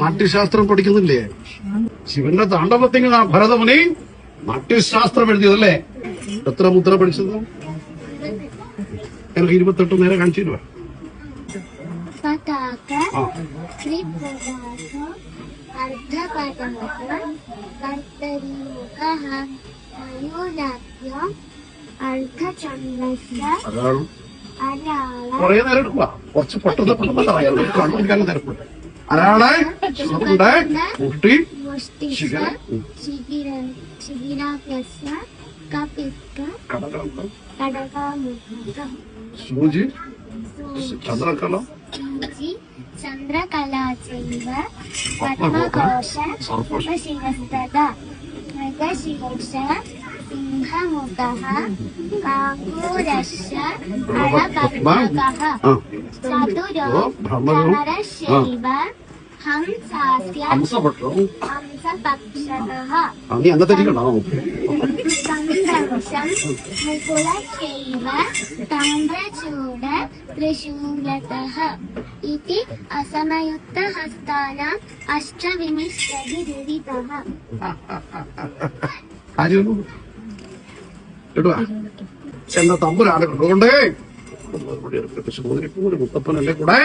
നാട്യശാസ്ത്രം പഠിക്കുന്നില്ലേ? ശിവന്റെ താണ്ഡവത്തിന് ഭരതമുനി നാട്യശാസ്ത്രം എഴുതിയതല്ലേ? എത്ര മുദ്ര പഠിച്ചത്? എനിക്ക് ഇരുപത്തെട്ട് നേരെ കാണിച്ചു തരുവാ അതാണ്. കുറെ നേരം എടുക്കുക കുറച്ച് പെട്ടെന്ന് പെട്ടെന്ന് പറയാം. കണ്ടുപിടിക്കാൻ നേരമുണ്ട് అరాడా చదవకుండా ఒకటి సూజి చంద్రకళ చంద్రకళ పద్మకోశ శిరస్తద మృగశీర్ష సింహముఖः काङ्गूरश्च अळपत्रकः चतुरो भ्रमरश्चैव ഹംസ പട്ടു നീ അന്നത്തെ ഉണ്ടാവോ താമ്രചൂട് തൃശൂലതഃ ഇതി അസമയുക്ത ഹസ്താനാം അഷ്ടവിമിശ്രതി ദുരിതഃ ചെന്ന തമ്പുരാണ് കൊണ്ടുകൊണ്ടേ. മുത്തപ്പനല്ലേ കൂടെ